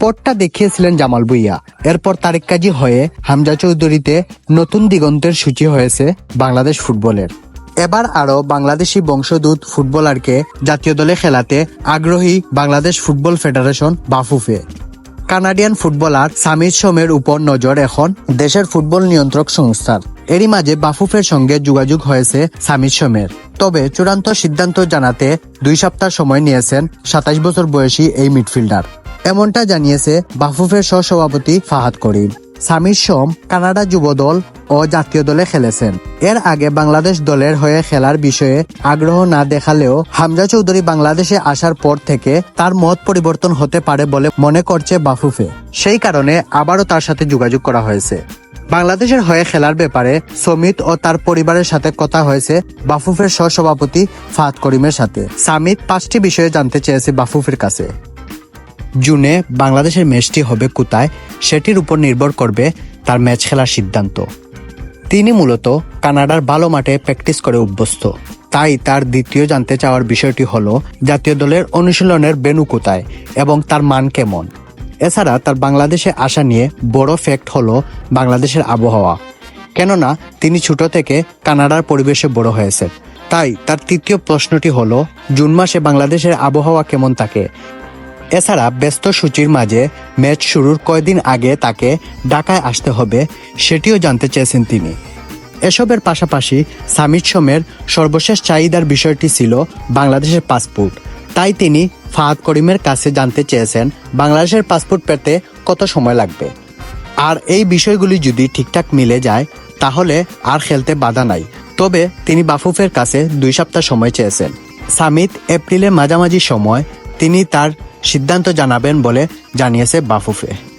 স্পটটা দেখিয়েছিলেন জামাল ভুইয়া। এরপর তারেক কাজী হয়ে হামজা চৌধুরীতে নতুন দিগন্তের সূচি হয়েছে বাংলাদেশ ফুটবলের। এবার আরও বাংলাদেশি বংশদূত ফুটবলারকে জাতীয় দলে খেলাতে আগ্রহী Bangladesh football federation Bafufe. Canadian footballer Samir সোমের উপর নজর এখন দেশের ফুটবল নিয়ন্ত্রক সংস্থার। এরই মাঝে বাফুফের সঙ্গে যোগাযোগ হয়েছে সামির সোমের। তবে চূড়ান্ত সিদ্ধান্ত জানাতে দুই সপ্তাহ সময় নিয়েছেন সাতাশ বছর বয়সী এই মিডফিল্ডার। এমনটা জানিয়েছে বাফুফের সহসভাপতি ফাহাদ করিম। সামির সোম কানাডা যুব দল ও জাতীয় দলে খেলেছেন। এর আগে বাংলাদেশ দলের হয়ে খেলার বিষয়ে আগ্রহ না দেখালেও হামজা চৌধুরী বাংলাদেশে আসার পর থেকে তার মত পরিবর্তন হতে পারে বলে মনে করছে বাফুফে। সেই কারণে আবারও তার সাথে যোগাযোগ করা হয়েছে। বাংলাদেশের হয়ে খেলার ব্যাপারে সমিত ও তার পরিবারের সাথে কথা হয়েছে বাফুফের সহসভাপতি ফাহাদ করিমের সাথে। সামিত পাঁচটি বিষয়ে জানতে চেয়েছে বাফুফের কাছে। জুনে বাংলাদেশের ম্যাচটি হবে কোথায় সেটির উপর নির্ভর করবে তার ম্যাচ খেলার সিদ্ধান্ত। তিনি মূলত কানাডার ভালো মাঠে প্র্যাকটিস করে অভ্যস্ত। তাই তার দ্বিতীয় জানতে চাওয়ার বিষয়টি হল, জাতীয় দলের অনুশীলনের বেনু কোথায় এবং তার মান কেমন? এছাড়া তার বাংলাদেশে আসা নিয়ে বড় ফ্যাক্ট হলো বাংলাদেশের আবহাওয়া। কেননা, তিনি ছোট থেকে কানাডার পরিবেশে বড় হয়েছেন। তাই তার তৃতীয় প্রশ্নটি হলো, জুন মাসে বাংলাদেশের আবহাওয়া কেমন থাকে? এছাড়া ব্যস্ত সূচির মাঝে ম্যাচ শুরুর কয়দিন আগে তাকে ঢাকায় আসতে হবে সেটিও জানতে চেয়েছেন তিনি। এসবের পাশাপাশি সামিট সোমের সর্বশেষ চাহিদার বিষয়টি ছিল বাংলাদেশের পাসপোর্ট। তাই তিনি ফাহাদ করিমের কাছে জানতে চেয়েছেন বাংলাদেশের পাসপোর্ট পেতে কত সময় লাগবে। আর এই বিষয়গুলি যদি ঠিকঠাক মিলে যায়, তাহলে আর খেলতে বাধা নাই। তবে তিনি বাফুফের কাছে দুই সপ্তাহ সময় চেয়েছেন। সামিত এপ্রিলের মাঝামাঝি সময় তিনি তার সিদ্ধান্ত জানাবেন বলে জানিয়েছে বাফুফে।